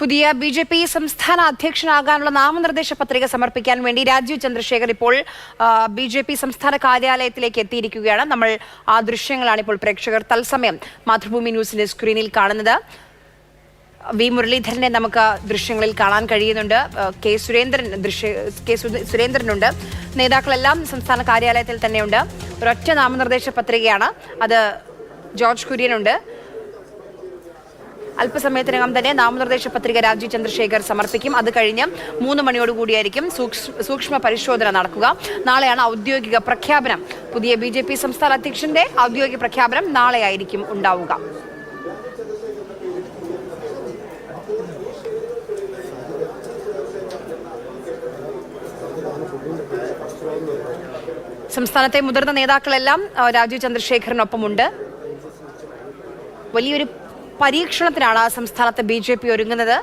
പുതിയ B J P സംസ്ഥാന അധ്യക്ഷനാകാനുള്ള നാമനിർദ്ദേശ പത്രിക സമർപ്പിക്കാൻ വേണ്ടി രാജീവ് ചന്ദ്രശേഖർ ഇപ്പോൾ ബി ജെ പി സംസ്ഥാന കാര്യാലയത്തിലേക്ക് എത്തിയിരിക്കുകയാണ്. നമ്മൾ ആ ദൃശ്യങ്ങളാണ് ഇപ്പോൾ പ്രേക്ഷകർ തത്സമയം മാതൃഭൂമി ന്യൂസിന്റെ സ്ക്രീനിൽ കാണുന്നത്. വി മുരളീധരനെ നമുക്ക് ദൃശ്യങ്ങളിൽ കാണാൻ കഴിയുന്നുണ്ട്. കെ സുരേന്ദ്രൻ ദൃശ്യ കെ സുരേന്ദ്രനുണ്ട്. നേതാക്കളെല്ലാം സംസ്ഥാന കാര്യാലയത്തിൽ തന്നെയുണ്ട്. ഒരൊറ്റ നാമനിർദ്ദേശ പത്രികയാണ്. അത് ജോർജ് കുര്യനുണ്ട്. അല്പസമയത്തിനകം തന്നെ നാമനിർദ്ദേശ പത്രിക രാജീവ് ചന്ദ്രശേഖർ സമർപ്പിക്കും. അത് കഴിഞ്ഞ് മൂന്ന് മണിയോടുകൂടിയായിരിക്കും സൂക്ഷ്മ പരിശോധന നടക്കുക. നാളെയാണ് ഔദ്യോഗിക പ്രഖ്യാപനം. പുതിയ ബി ജെ പി സംസ്ഥാന അധ്യക്ഷന്റെ ഔദ്യോഗിക പ്രഖ്യാപനം നാളെയായിരിക്കും ഉണ്ടാവുക. സംസ്ഥാനത്തെ മുതിർന്ന നേതാക്കളെല്ലാം രാജീവ് ചന്ദ്രശേഖറിനൊപ്പമുണ്ട് വലിയൊരു പരീക്ഷണത്തിനാണ് സംസ്ഥാനത്ത് ബി ജെ പി ഒരുങ്ങുന്നത്.